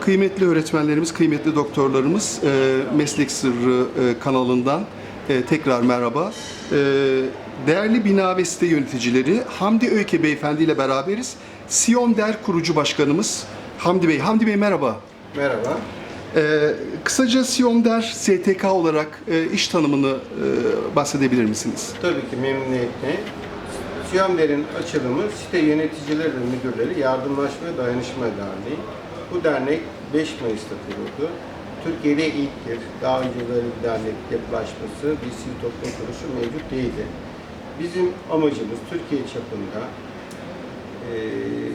Kıymetli öğretmenlerimiz, kıymetli doktorlarımız e, Meslek Sırrı e, kanalından e, tekrar merhaba. Değerli bina ve site yöneticileri Hamdi Öyke Beyefendi ile beraberiz. Siyon Der kurucu başkanımız Hamdi Bey. Hamdi Bey merhaba. Merhaba. E, kısaca Siyon Der STK olarak e, iş tanımını e, bahsedebilir misiniz? Tabii ki memnuniyetle. Siyamder'in açılımı Site Yöneticileri ve Müdürleri Yardımlaşma ve Dayanışma Derneği. Bu dernek 5 Mayıs'ta kuruldu. Türkiye'de ilktir. Daha önce böyle bir dernek yapılaşması, bir sivil toplum kuruluşu mevcut değildi. Bizim amacımız Türkiye çapında eee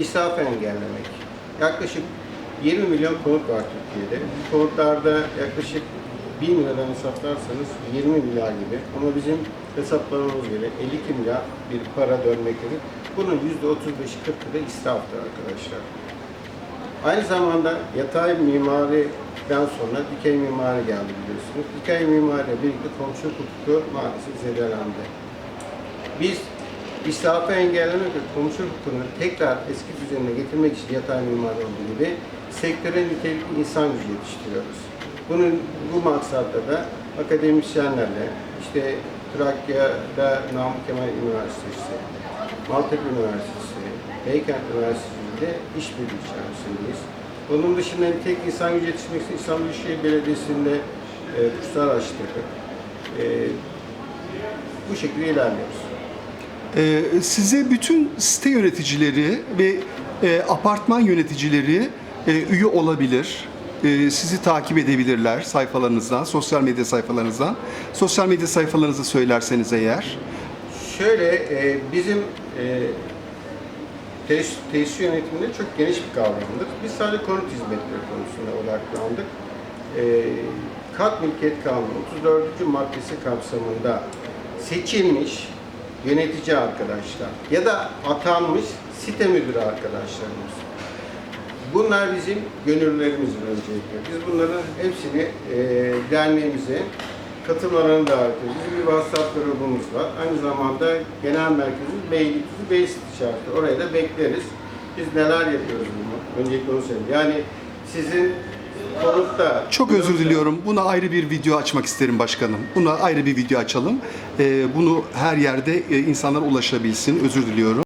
israfı engellemek. Yaklaşık 20 milyon konut var Türkiye'de. Konutlarda yaklaşık 1 liradan hesaplarsanız 20 milyar gibi ama bizim hesaplamamız göre 52 milyar bir para dönmektedir. Bunun %35'i 40'ı da israftır arkadaşlar. Aynı zamanda yatay mimariden sonra dikey mimari geldi biliyorsunuz. Dikey mimariyle birlikte komşu hukuku maalesef zedelendi. Biz israfı engellemek ve komşu hukukunu tekrar eski düzenine getirmek için yatay mimari olduğu gibi sektöre nitelikli insan gücü yetiştiriyoruz. Bunun bu maksatla da akademisyenlerle işte Trakya'da Namık Kemal Üniversitesi, Maltepe Üniversitesi, Beykent Üniversitesi ile işbirliği içerisindeyiz. Onun dışında nitelikli insan gücü yetiştirmek İstanbul Büyükşehir Belediyesi'nde e, kurslar açtırdık. E, bu şekilde ilerliyoruz. Ee, size bütün site yöneticileri ve e, apartman yöneticileri e, üye olabilir. E, sizi takip edebilirler sayfalarınızdan, sosyal medya sayfalarınızdan. Sosyal medya sayfalarınızı söylerseniz eğer. Şöyle e, bizim e, tesis, tesis yönetiminde çok geniş bir kavramdır. Biz sadece konut hizmetleri konusuna odaklandık. E, kat mülkiyet kanunu 34. maddesi kapsamında seçilmiş yönetici arkadaşlar ya da atanmış site müdürü arkadaşlarımız. Bunlar bizim gönüllülerimizin öncelikle. Biz bunların hepsini e, derneğimize katılmalarını davet ediyoruz. Bizim bir WhatsApp grubumuz var. Aynı zamanda genel merkezimiz Beylikdüzü Bey işareti. Oraya da bekleriz. Biz neler yapıyoruz bunu? Öncelikle onu söyleyeyim. Yani sizin konutta... Çok özür diliyorum. Buna ayrı bir video açmak isterim başkanım. Buna ayrı bir video açalım. E, bunu her yerde e, insanlar ulaşabilsin. Özür diliyorum.